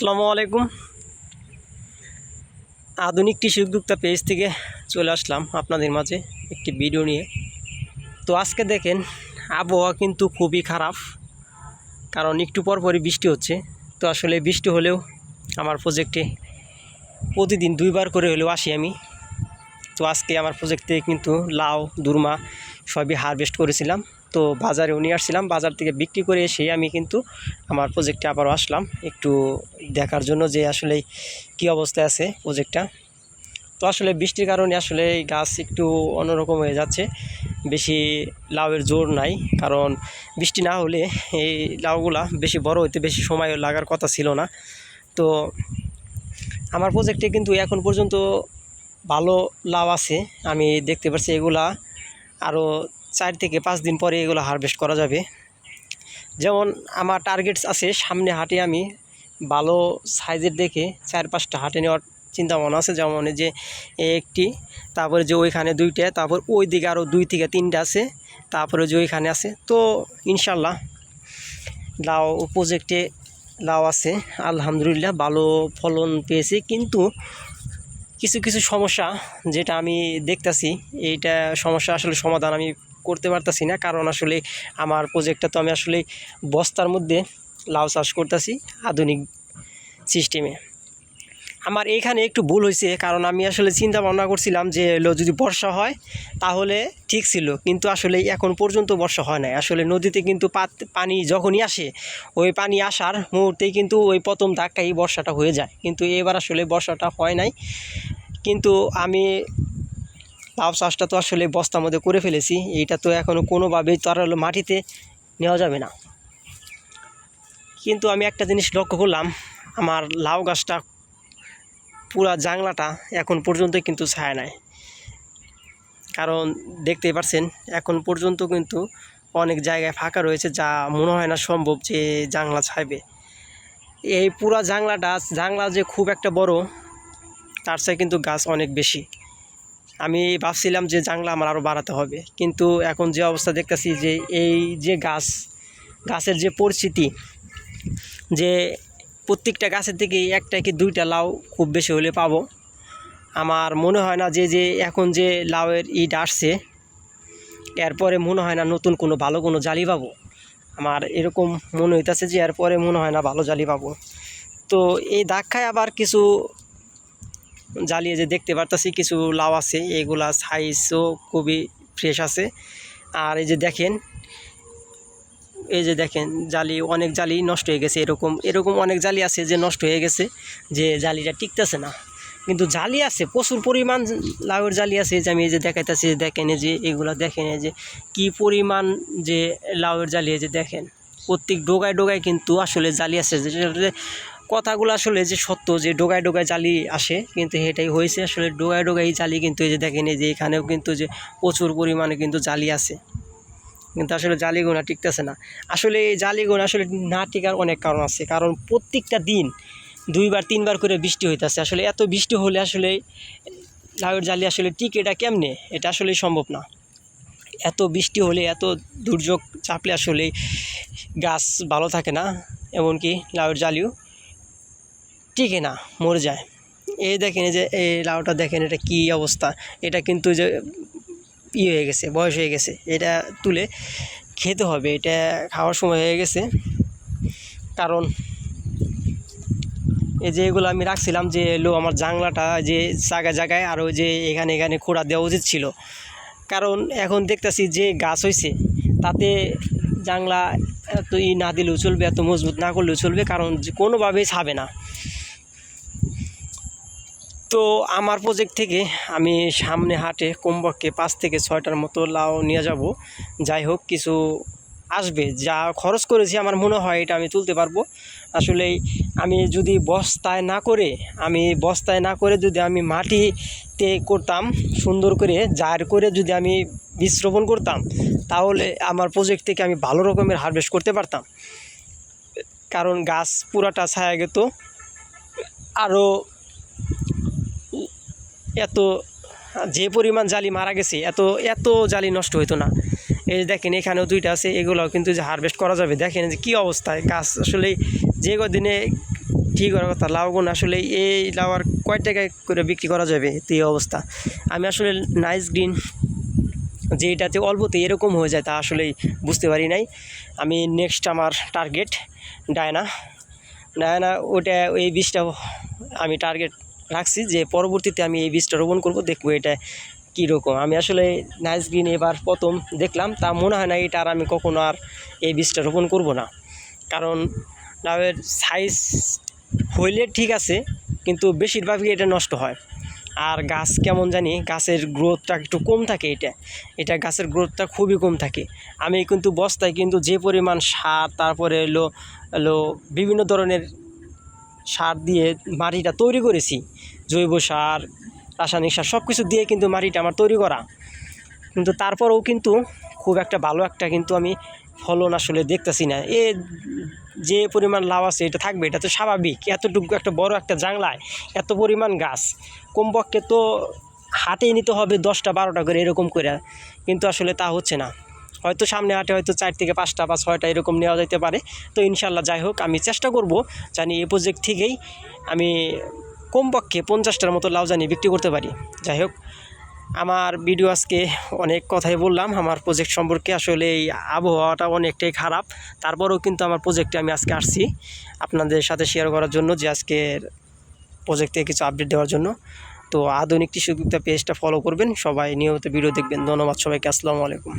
আসসালামু আলাইকুম। আধুনিক কৃষি উদ্যোক্তা পেজ থেকে চলে আসলাম আপনাদের মাঝে একটি ভিডিও নিয়ে। তো আজকে দেখেন, আবহাওয়া কিন্তু খুবই খারাপ, কারণ একটু পর পরই বৃষ্টি হচ্ছে। তো আসলে বৃষ্টি হলেও আমার প্রজেক্টে প্রতিদিন দুইবার করে হলেও আসি আমি। তো আজকে আমার প্রজেক্ট কিন্তু লাউ, দুর্মা সবই হারভেস্ট করেছিলাম। তো বাজারেও নিয়ে আসছিলাম, বাজার থেকে বিক্রি করে এসে আমি কিন্তু আমার প্রজেক্টে আবারও আসলাম। একটু দেখার জন্য যে আসলে কি অবস্থায় আছে প্রজেক্টটা তো আসলে বৃষ্টির কারণে আসলে গাছ একটু অন্যরকম হয়ে যাচ্ছে। বেশি লাউয়ের জোর নাই, কারণ বৃষ্টি না হলে এই লাউগুলা বেশি বড় হইতে বেশি সময় লাগার কথা ছিল না। তো আমার প্রজেক্টে কিন্তু এখন পর্যন্ত ভালো লাভ আছে, আমি দেখতে পাচ্ছি এগুলা আরও চার থেকে পাঁচ দিন পরে এগুলো হারভেস্ট করা যাবে। যেমন আমার টার্গেটস আছে, সামনে হাটে আমি ভালো সাইজের দেখে চার পাঁচটা হাটে নেওয়ার চিন্তা ভাবনা আছে। যেমন যে একটি, তারপরে যে ওইখানে দুইটা, তারপর ওই দিকে আরও দুই থেকে তিনটা আছে, তারপরে যে ওইখানে আছে। তো ইনশাল্লাহ লাউ প্রজেক্টে লাউ আছে, আলহামদুলিল্লাহ ভালো ফলন পেয়েছি। কিন্তু কিছু কিছু সমস্যা যেটা আমি দেখতাছি, এইটা সমস্যা আসলে সমাধান আমি করতে পারতাছি না। কারণ আসলে আমার প্রজেক্টটা তো আমি আসলে বস্তার মধ্যে লাউ চাষ করতেছি আধুনিক সিস্টেমে আমার এইখানে একটু ভুল হয়েছে, কারণ আমি আসলে চিন্তা ভাবনা করছিলাম যে হলো যদি বর্ষা হয়, তাহলে ঠিক ছিল। কিন্তু আসলে এখন পর্যন্ত বর্ষা হয় নাই। আসলে নদীতে কিন্তু পানি যখনই আসে, ওই পানি আসার মুহূর্তেই কিন্তু ওই প্রথম ধাক্কাই বর্ষাটা হয়ে যায়। কিন্তু এবার আসলে বর্ষাটা হয় নাই। কিন্তু আমি লাউ চাষটা তো আসলে বস্তার মধ্যে করে ফেলেছি। এইটা তো এখনও কোনোভাবেই তো আর মাটিতে নেওয়া যাবে না। কিন্তু আমি একটা জিনিস লক্ষ্য করলাম, আমার লাউ গাছটা পুরা জাংলাটা এখন পর্যন্ত কিন্তু ছায় নাই। কারণ দেখতেই পারছেন, এখন পর্যন্ত কিন্তু অনেক জায়গায় ফাঁকা রয়েছে যা মনে হয় না সম্ভব যে জাংলা ছাইবে। এই পুরা জাংলাটা, জাংলা যে খুব একটা বড়, তার চেয়ে কিন্তু গাছ অনেক বেশি। আমি ভাবছিলাম যে জাংলা আমার আরও বাড়াতে হবে। কিন্তু এখন যে অবস্থা দেখতেছি যে এই যে গাছ, গাছের যে পরিস্থিতি, যে প্রত্যেকটা গাছের থেকে একটা কি দুইটা লাউ খুব বেশি হলে পাবো। আমার মনে হয় না যে যে এখন যে লাউয়ের ইট আসছে, এরপরে মনে হয় না নতুন কোনো ভালো কোনো জালি পাবো। আমার এরকম মনে হইতেছে যে, এরপরে মনে হয় না ভালো জালি পাবো। তো এই ধাক্কায় আবার কিছু জ্বালিয়ে যে দেখতে পারতাছি, কিছু লাউ আছে, এগুলা সাইজও খুবই ফ্রেশ আছে। আর এই যে দেখেন, এই যে দেখেন, জালি, অনেক জালি নষ্ট হয়ে গেছে এরকম এরকম অনেক জালি আছে যে নষ্ট হয়ে গেছে যে জালিটা টিকতেছে না। কিন্তু জালি আছে, প্রচুর পরিমাণ লাউয়ের জালি আছে। যে আমি এই যে দেখাইতেছি, দেখেন যে এগুলো, দেখেন যে কি পরিমাণ যে লাউয়ের জালি যে দেখেন, প্রত্যেক ডোগায় ডোগায় কিন্তু আসলে জালি আছে। যে কথাগুলো আসলে যে সত্য যে ডোগায় ডোগায় জালি আসে, কিন্তু এটাই হয়েছে। আসলে ডোগায় ডোগায় জালি কিন্তু এই যে দেখেন, এই যে এখানেও কিন্তু যে প্রচুর পরিমাণে কিন্তু জালি আছে। কিন্তু আসলে জালি গোনা টিকতেছে না। আসলে এই জালি গোনা আসলে না টিকার অনেক কারণ আছে। কারণ প্রত্যেকটা দিন দুইবার, তিনবার করে বৃষ্টি হইতেছে। আসলে এত বৃষ্টি হলে আসলে লাউয়ের জালি আসলে টিকে, এটা কেমনে? এটা আসলে সম্ভব না। এত বৃষ্টি হলে, এত দুর্যোগ চাপলে আসলে গাছ ভালো থাকে না। এমনকি লাউয়ের জালিও। টিকে না? মরে যায়। এই দেখেন যে এই লাউটা দেখেন, এটা কী অবস্থা? এটা কিন্তু যে ই হয়ে গেছে, বয়স হয়ে গেছে। এটা তুলে খেতে হবে। এটা খাওয়ার সময় হয়ে গেছে। কারণ এই যে এগুলো আমি রাখছিলাম যে এলো আমার জাংলাটা যে জায়গায় জায়গায় আর ওই যে এখানে এখানে খোঁড়া দেওয়া উচিত ছিল। কারণ এখন দেখতেছি যে গাছ হয়েছে তাতে জাংলা এত ই না দিলেও চলবে, এত মজবুত না করলেও চলবে, কারণ কোনোভাবেই ছাবে না। তো আমার প্রজেক্ট থেকে আমি সামনে হাটে কমপক্ষে পাঁচ থেকে ছয়টার মতো লাউ নিয়ে যাব। যাই হোক, কিছু আসবে। যা খরচ করেছি আমার মনে হয় এটা আমি তুলতে পারব। আসলে আমি যদি বস্তায় না করে, আমি বস্তায় না করে যদি আমি মাটিতে করতাম, সুন্দর করে জার করে যদি আমি বীজ রোপণ করতাম, তাহলে আমার প্রজেক্ট থেকে আমি ভালো রকমের হারভেস্ট করতে পারতাম। কারণ গাছ পুরাটা ছায়া গেত। আরও এত যে পরিমাণ জালি মারা গেছে, এত এত জালি নষ্ট হইতো না। এই যে দেখেন, এখানেও দুইটা আছে, এগুলোও কিন্তু যে হারভেস্ট করা যাবে। দেখেন যে কী অবস্থায় গাছ আসলে যে কদিনে ঠিক করার কথা, লাউগুন আসলে এই লাউ আর কয় টাকায় করে বিক্রি করা যাবে, তো এই অবস্থা। আমি আসলে নাইস গ্রিন যে এটাতে অল্পতে এরকম হয়ে যায় তা আসলেই বুঝতে পারি নাই। আমি নেক্সট আমার টার্গেট ডায়না। ডায়না ওটা এই বীজটা আমি টার্গেট রাখছি যে পরবর্তীতে আমি এই বীজটা রোপণ করব, দেখব এটা কীরকম। আমি আসলে নাইস গ্রিন এবার প্রথম দেখলাম, তা মনে হয় না এটা আর আমি কখনো আর এই বীজটা রোপণ করব না। কারণ লাউয়ের সাইজ হইলে ঠিক আছে, কিন্তু বেশিরভাগই এটা নষ্ট হয়। আর গাছ কেমন জানি, গাছের গ্রোথটা একটু কম থাকে এটা। এটা গাছের গ্রোথটা খুবই কম থাকে। আমি কিন্তু বস্তায় কিন্তু যে পরিমাণ সার, তারপরে এলো এলো বিভিন্ন ধরনের সার দিয়ে মাটিটা তৈরি করেছি। জৈব সার, রাসায়নিক সার সব কিছু দিয়ে কিন্তু মাটিটা আমার তৈরি করা। কিন্তু তারপরেও কিন্তু খুব একটা ভালো একটা কিন্তু আমি ফলন আসলে দেখতেছি না। এ যে পরিমাণ লাভ আছে, এটা থাকবে, এটা তো স্বাভাবিক। এতটুকু একটা বড় একটা জাংলায়, এত পরিমাণ গাছ, কমপক্ষে তো হাটেই নিতে হবে দশটা বারোটা করে এরকম করে। কিন্তু আসলে তা হচ্ছে না। হয়তো সামনে হাটে হয়তো চার থেকে পাঁচটা বা ছয়টা এরকম নেওয়া যেতে পারে। তো ইনশাল্লাহ যাই হোক, আমি চেষ্টা করব জানি এই প্রজেক্ট থেকেই আমি কমপক্ষে পঞ্চাশটার মতো লাউ জানি বিক্রি করতে পারি। যাই হোক, আমার ভিডিও আজকে অনেক কথাই বললাম। আমার প্রজেক্ট সম্পর্কে আসলে এই আবহাওয়াটা অনেকটাই খারাপ। তারপরেও কিন্তু আমার প্রজেক্টে আমি আজকে আসছি আপনাদের সাথে শেয়ার করার জন্য যে আজকের প্রজেক্ট কিছু আপডেট দেওয়ার জন্য। তো আধুনিক কৃষি পেজটা ফলো করবেন। সবাই নিয়মিত ভিডিও দেখবেন। ধন্যবাদ সবাইকে। আসসালামু আলাইকুম।